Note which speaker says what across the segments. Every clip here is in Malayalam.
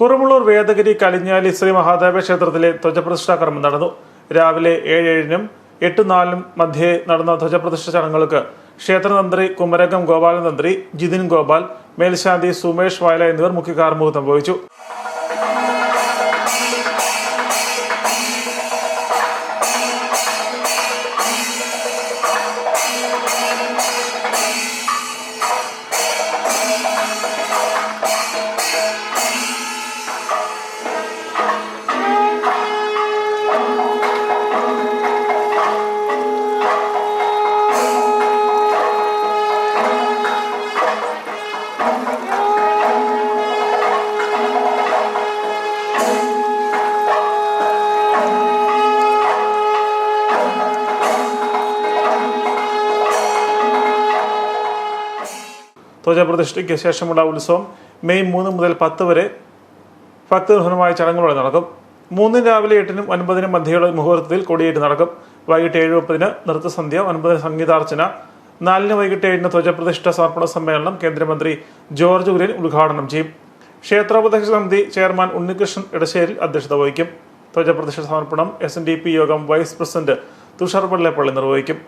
Speaker 1: കുറുമുള്ളൂർ വേദഗിരി കലിഞ്ഞാലി ശ്രീ മഹാദേവ ക്ഷേത്രത്തിലെ ധ്വജപ്രതിഷ്ഠാ കർമ്മം നടന്നു. രാവിലെ ഏഴ് ഏഴിനും എട്ട് നാലിനും മധ്യേ നടന്ന ധ്വജപ്രതിഷ്ഠ ചടങ്ങുകൾക്ക് ക്ഷേത്രതന്ത്രി കുമരകം ഗോപാലതന്ത്രി ജിതിൻ ഗോപാൽ മേൽശാന്തി സുമേഷ് വയല എന്നിവർ മുഖ്യ കാർമുഖത്വം വഹിച്ചു. ധ്വജപ്രതിഷ്ഠയ്ക്ക് ശേഷമുള്ള ഉത്സവം. മെയ് മൂന്ന് മുതൽ പത്ത് വരെ ഭക്തനിർഭരമായ ചടങ്ങുകളോടെ നടക്കും. മൂന്നിന് രാവിലെ എട്ടിനും ഒൻപതിനും മധ്യയുടെ മുഹൂർത്തത്തിൽ കൊടിയേറ്റ് നടക്കും. വൈകിട്ട് ഏഴ് മുപ്പതിന് നൃത്തസന്ധ്യ ഒൻപതിന് സംഗീതാർച്ചന നാലിന് വൈകിട്ട് ഏഴിന് ധ്വജപ്രതിഷ്ഠ സമർപ്പണ സമ്മേളനം കേന്ദ്രമന്ത്രി ജോർജ് കുര്യൻ ഉദ്ഘാടനം ചെയ്യും. ക്ഷേത്രോപദേശ സമിതി ചെയർമാൻ ഉണ്ണികൃഷ്ണൻ ഇടശ്ശേരിൽ അധ്യക്ഷത വഹിക്കും. ധ്വജപ്രതിഷ്ഠ സമർപ്പണം S N D P Yogam vice president Thushar Pallippally നിർവഹിക്കും.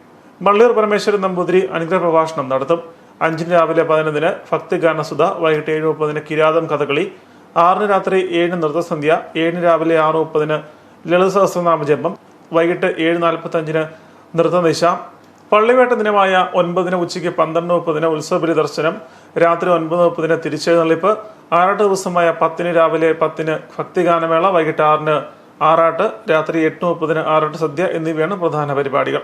Speaker 1: മള്ളിയൂർ പരമേശ്വരൻ നമ്പൂതിരി അനുഗ്രഹ പ്രഭാഷണം നടത്തും. അഞ്ചിന് രാവിലെ പതിനൊന്നിന് ഭക്തിഗാനസുധ വൈകിട്ട് ഏഴ് മുപ്പതിന് കിരാതം കഥകളി ആറിന് രാത്രി ഏഴിന് നൃത്തസന്ധ്യ ഏഴിന് രാവിലെ ആറ് മുപ്പതിന് ലളിത സഹസ്രനാമജപം വൈകിട്ട് ഏഴ് നാൽപ്പത്തഞ്ചിന് നൃത്തനിശ പള്ളിവേട്ട ദിനമായ ഒൻപതിന് ഉച്ചയ്ക്ക് പന്ത്രണ്ട് മുപ്പതിന് ഉത്സവബലി ദർശനം രാത്രി ഒൻപത് മുപ്പതിന് തിരിച്ചെഴുന്നള്ളിപ്പ് ആറാട്ട് ദിവസമായ പത്തിന് രാവിലെ പത്തിന് ഭക്തിഗാനമേള വൈകിട്ട് ആറിന് ആറാട്ട് രാത്രി എട്ട് മുപ്പതിന് ആറാട്ട് സദ്യ എന്നിവയാണ് പ്രധാന പരിപാടികൾ.